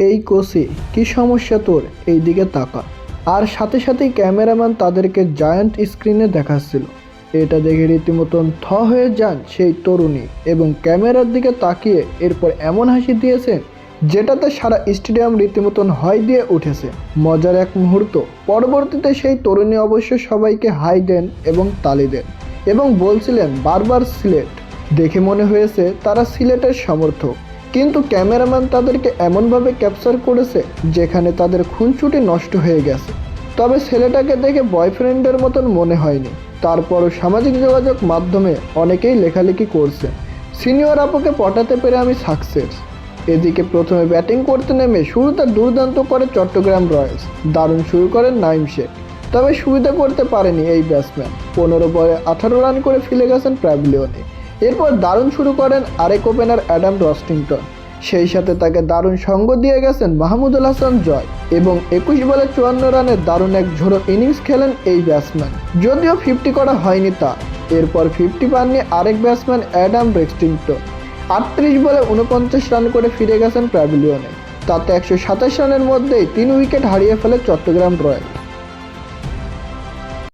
এই কোষে কি সমস্যা তোর? এই দিকে তাকা। আর সাথে সাথেই ক্যামেরাম্যান তাদেরকে জায়ান্ট স্ক্রিনে দেখাচ্ছিল। এটা দেখে রীতিমতন থ হয়ে যান সেই তরুণী এবং ক্যামেরার দিকে তাকিয়ে এরপর এমন হাসি দিয়েছেন যেটাতে সারা স্টেডিয়াম রীতিমতন হয় দিয়ে উঠেছে। মজার এক মুহূর্ত। পরবর্তীতে সেই তরুণী অবশ্য সবাইকে হাই দেন এবং তালি দেন এবং বলছিলেন বারবার সিলেট। দেখে মনে হয়েছে তারা সিলেটের সমর্থক। কিন্তু ক্যামেরাম্যান তাদেরকে এমনভাবে ক্যাপচার করেছে যেখানে তাদের খুনছুটি নষ্ট হয়ে গেছে। তবে ছেলেটাকে দেখে বয়ফ্রেন্ডের মতন মনে হয়নি। তারপরও সামাজিক যোগাযোগ মাধ্যমে অনেকেই লেখালেখি করছে। সিনিয়র আপুকে পটাতে পেরে আমি সাকসেস এদিকে প্রথমে ব্যাটিং করতে নেমে শুরুতে দুর্দান্ত করে চট্টগ্রাম রয়্যালস। দারুণ শুরু করেন নাইম শেখ। তবে সুবিধা করতে পারেনি এই ব্যাটসম্যান পনেরো বলে আঠারো রান করে ফেলে গেছেন প্যাভিলিয়নে এরপর দারুণ শুরু করেন আরেক ওপেনার অ্যাডাম রস্টিংটন। সেই সাথে তাকে দারুণ সঙ্গ দিয়ে গেছেন মাহমুদুল হাসান জয় এবং একুশ বলে চুয়ান্ন রানের দারুণ এক ঝোড়ো ইনিংস খেলেন এই ব্যাটসম্যান। যদিও ফিফটি করা হয়নি তা, এরপর ফিফটি পাননি আরেক ব্যাটসম্যান অ্যাডাম রেক্সটিংটন আটত্রিশ বলে উনপঞ্চাশ রান করে ফিরে গেছেন প্যাভিলিয়নে। তাতে একশো সাতাশ রানের মধ্যেই তিন উইকেট হারিয়ে ফেলে চট্টগ্রাম রয়্যাল